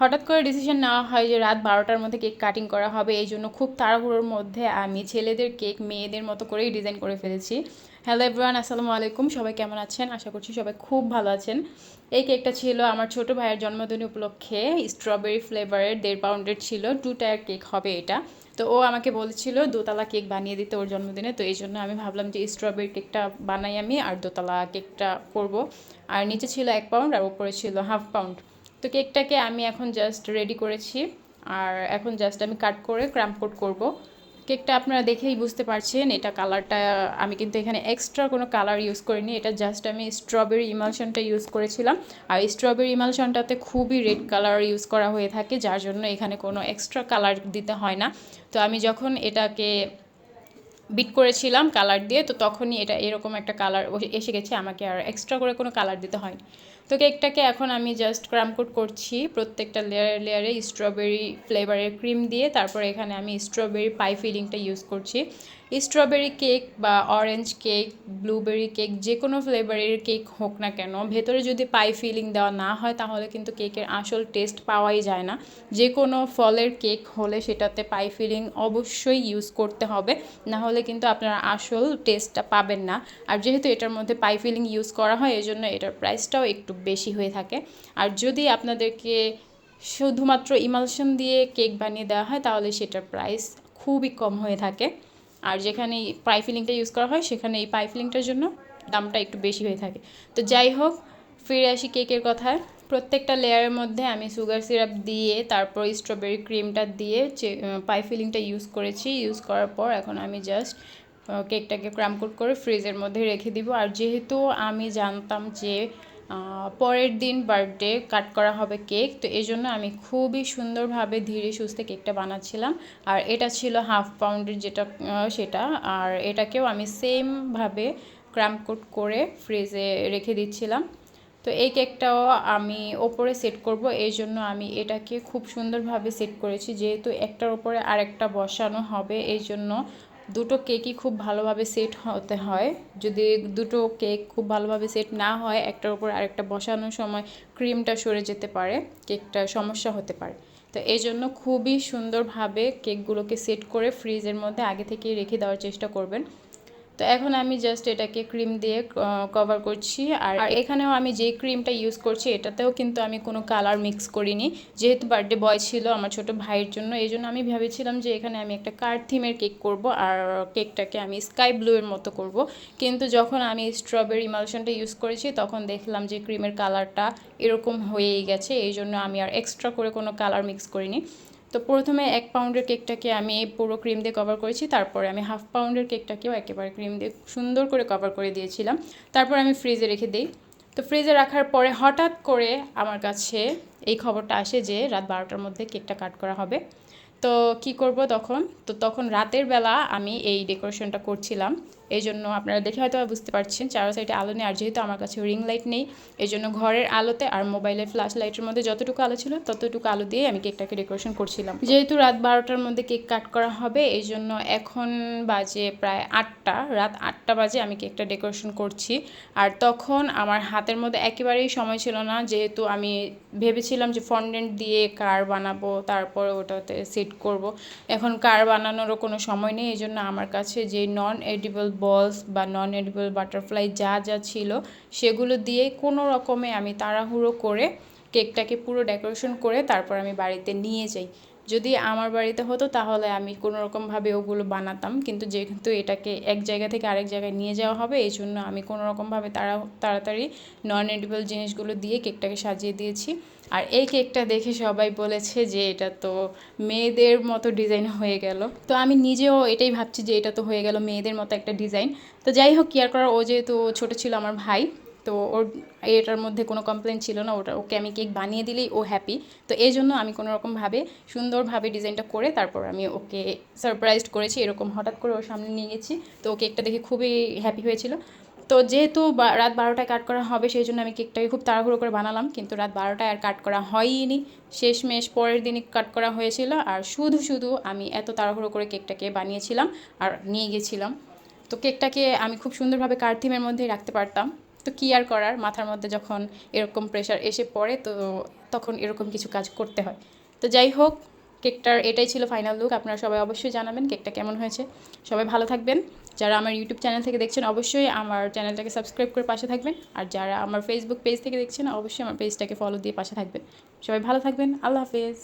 হঠাৎ করে ডিসিশন নেওয়া হয় যে রাত বারোটার মধ্যে কেক কাটিং করা হবে, এই জন্য খুব তাড়াহুড়োর মধ্যে আমি ছেলেদের কেক মেয়েদের মতো করেই ডিজাইন করে ফেলেছি। হ্যালো এভরিওয়ান আসসালামু আলাইকুম, সবাই কেমন আছেন? আশা করছি সবাই খুব ভালো আছেন। এই কেকটা ছিল আমার ছোট ভাইয়ের জন্মদিন উপলক্ষে স্ট্রবেরি ফ্লেভারের দেড় পাউন্ডের ছিল টু টায়ার কেক হবে এটা। তো ও আমাকে বলেছিল, দোতলা কেক বানিয়ে দিতে ওর জন্মদিনে। তো এই জন্য আমি ভাবলাম যে স্ট্রবেরি কেকটা বানাই আমি আর দোতলা কেকটা করব। আর নিচে ছিল এক পাউন্ড আর উপরে ছিল হাফ পাউন্ড তো কেকটাকে আমি এখন জাস্ট রেডি করেছি। আর এখন জাস্ট আমি কাট করে ক্রাম্প কোট করব। কেকটা আপনারা দেখেই বুঝতে পারছেন, এটা কালারটা আমি কিন্তু এখানে এক্সট্রা কোনো কালার ইউজ করিনি। এটা জাস্ট আমি স্ট্রবেরি ইমালশনটা ইউজ করেছিলাম। আর স্ট্রবেরি ইমালশনটাতে খুবই রেড কালার ইউজ করা হয়ে থাকে, যার জন্য এখানে কোনো এক্সট্রা কালার দিতে হয় না। তো আমি যখন এটাকে বিট করেছিলাম কালার দিয়ে, তো তখনই এটা এরকম একটা কালার এসে গেছে, আমাকে আর এক্সট্রা করে কোনো কালার দিতে হয়নি। তো কেকটাকে এখন আমি জাস্ট ক্রামকোট করছি প্রত্যেকটা লেয়ারে লেয়ারে স্ট্রবেরি ফ্লেভারের ক্রিম দিয়ে। তারপর এখানে আমি স্ট্রবেরি পাই ফিলিংটা ইউজ করছি। স্ট্রবেরি কেক বা অরেঞ্জ কেক ব্লুবেরি কেক যে কোনো ফ্লেভারের কেক হোক না কেন, ভেতরে যদি পাই ফিলিং দেওয়া না হয় তাহলে কিন্তু কেকের আসল টেস্ট পাওয়াই যায় না। যে কোনো ফলের কেক হলে সেটাতে পাই ফিলিং অবশ্যই ইউজ করতে হবে, না হলে কিন্তু আপনারা আসল টেস্টটা পাবেন না। আর যেহেতু এটার মধ্যে পাই ফিলিং ইউজ করা হয় এই জন্য এটার প্রাইসটাও একটু বেশি হয়ে থাকে। আর যদি আপনাদেরকে শুধুমাত্র ইমালশন দিয়ে কেক বানিয়ে দেওয়া হয়, তাহলে সেটার প্রাইস খুবই কম হয়ে থাকে। আর যেখানে পাই ফিলিংটা ইউজ করা হয়, সেখানে এই পাই ফিলিংটার জন্য দামটা একটু বেশি হয়ে থাকে। তো যাই হোক, ফিরে আসি কেকের কথায়। প্রত্যেকটা লেয়ারের মধ্যে আমি সুগার সিরাপ দিয়ে, তারপর স্ট্রবেরি ক্রিমটা দিয়ে পাই ফিলিংটা ইউজ করেছি। ইউজ করার পর এখন আমি জাস্ট কেকটাকে ক্রামকুট করে ফ্রিজের মধ্যে রেখে দিব। আর যেহেতু আমি জানতাম যে পরের দিন বার্থডে কাট করা হবে কেক তো এই জন্য আমি খুবই সুন্দরভাবে ধীরে সুস্থে কেকটা বানাচ্ছিলাম। আর এটা ছিল হাফ পাউন্ডের যেটা সেটা। আর এটাকেও আমি সেমভাবে কোট করে ফ্রিজে রেখে দিচ্ছিলাম। তো এই কেকটাও আমি ওপরে সেট করব, এই জন্য আমি এটাকে খুব সুন্দরভাবে সেট করেছি। যেহেতু একটার ওপরে আরেকটা বসানো হবে, এই জন্য দুটো কেকই খুব ভালোভাবে সেট হতে হয়। যদি দুটো কেক খুব ভালোভাবে সেট না হয়, একটার উপর আরেকটা বসানোর সময় ক্রিমটা সরে যেতে পারে কেকটা সমস্যা হতে পারে। তো এই জন্য খুবই সুন্দরভাবে কেকগুলোকে সেট করে ফ্রিজের মধ্যে আগে থেকেই রেখে দেওয়ার চেষ্টা করবেন। তো এখন আমি জাস্ট এটাকে ক্রিম দিয়ে কভার করছি। আর এখানেও আমি যে ক্রিমটা ইউজ করছি এটাতেও কিন্তু আমি কোনো কালার মিক্স করিনি। যেহেতু বার্থডে বয় ছিল আমার ছোট ভাইয়ের জন্য এই জন্য আমি ভেবেছিলাম যে এখানে আমি একটা কার থিমের কেক করব আর কেকটাকে আমি স্কাই ব্লু এর মতো করব। কিন্তু যখন আমি স্ট্রবেরি ইমালশনটা ইউজ করেছি তখন দেখলাম যে ক্রিমের কালারটা এরকম হয়েই গেছে এই জন্য আমি আর এক্সট্রা করে কোনো কালার মিক্স করিনি। তো প্রথমে এক পাউন্ডের কেকটাকে আমি পুরো ক্রিম দিয়ে কভার করেছি, তারপরে আমি হাফ পাউন্ডের কেকটাকেও একেবারে ক্রিম দিয়ে সুন্দর করে কভার করে দিয়েছিলাম। তারপর আমি ফ্রিজে রেখে দিই। তো ফ্রিজে রাখার পরে হঠাৎ করে আমার কাছে এই খবরটা আসে যে রাত বারোটার মধ্যে কেকটা কাট করা হবে। তো কি করব তখন? তো তখন রাতের বেলা আমি এই ডেকোরেশনটা করছিলাম। এই জন্য আপনারা দেখে হয়তো বুঝতে পারছেন চারো সাইডে আলো নেই, আর যেহেতু আমার কাছে রিং লাইট নেই, এই জন্য ঘরের আলোতে আর মোবাইলের ফ্ল্যাশ লাইটের মধ্যে যতটুকু আলো ছিল ততটুকু আলো দিয়ে আমি কেকটাকে ডেকোরেশন করছিলাম। যেহেতু রাত বারোটার মধ্যে কেক কাট করা হবে, এই জন্য এখন বাজে প্রায় আটটা, রাত আটটা বাজে আমি কেকটা ডেকোরেশন করছি। আর তখন আমার হাতের মধ্যে একেবারেই সময় ছিল না, যেহেতু আমি ভেবেছিলাম যে ফন্ডেন্ট দিয়ে কার বানাবো, তারপর ওটাতে সেট করব। এখন কার বানানোরও কোনো সময় নেই এই জন্য আমার কাছে যে নন এডিবল বলস বা নন এডিবল বাটারফ্লাই যা যা ছিল, সেগুলো দিয়ে কোনো রকমে আমি তাড়াহুড়ো করে কেকটাকে পুরো ডেকোরেশন করে তারপর আমি বাড়িতে নিয়ে যাই। যদি আমার বাড়িতে হতো, তাহলে আমি কোনো রকমভাবে ওগুলো বানাতাম। কিন্তু যেহেতু এটাকে এক জায়গা থেকে আরেক জায়গায় নিয়ে যাওয়া হবে এই জন্য আমি কোনো রকমভাবে তাড়া তাড়াতাড়ি নন এডিবল জিনিসগুলো দিয়ে কেকটাকে সাজিয়ে দিয়েছি। আর এই কেকটা দেখে সবাই বলেছে যে, এটা তো মেয়েদের মতো ডিজাইন হয়ে গেল। তো আমি নিজেও এটাই ভাবছি যে, এটা তো হয়ে গেল মেয়েদের মতো একটা ডিজাইন। তো যাই হোক কেয়ার করার? ও যেহেতু ছোটো ছিল আমার ভাই তো ওর এটার মধ্যে কোনো কমপ্লেন ছিল না, ওটা ওকে আমি কেক বানিয়ে দিলেই ও হ্যাপি তো এই জন্য আমি কোনো রকমভাবে সুন্দরভাবে ডিজাইনটা করে তারপর আমি ওকে সারপ্রাইজড করেছি, এরকম হঠাৎ করে ওর সামনে নিয়ে গেছি। তো কেকটা দেখে খুবই হ্যাপি হয়েছিল। তো যেহেতু রাত বারোটায় কাট করা হবে, সেই জন্য আমি কেকটাকে খুব তাড়াহুড়ো করে বানালাম। কিন্তু রাত বারোটায় আর কাট করা হয়ইনি। শেষমেশ পরের দিনই কাট করা হয়েছিল আর শুধু শুধু আমি এত তাড়াহুড়ো করে কেকটাকে বানিয়েছিলাম আর নিয়ে গেছিলাম। তো কেকটাকে আমি খুব সুন্দরভাবে কার্থিমের মধ্যেই রাখতে পারতাম। তো কী আর করার, মাথার মধ্যে যখন এরকম প্রেশার এসে পড়ে, তো তখন এরকম কিছু কাজ করতে হয়। তো যাই হোক, কেকটার এটাই ছিল ফাইনাল লুক আপনারা সবাই অবশ্যই জানাবেন কেকটা কেমন হয়েছে। সবাই ভালো থাকবেন। যারা আমার ইউটিউব চ্যানেল থেকে দেখছেন, অবশ্যই আমার চ্যানেলটাকে সাবস্ক্রাইব করে পাশে থাকবেন। আর যারা আমার ফেসবুক পেজ থেকে দেখছেন, অবশ্যই আমার পেজটাকে ফলো দিয়ে পাশে থাকবেন। সবাই ভালো থাকবেন। আল্লাহ হাফেজ।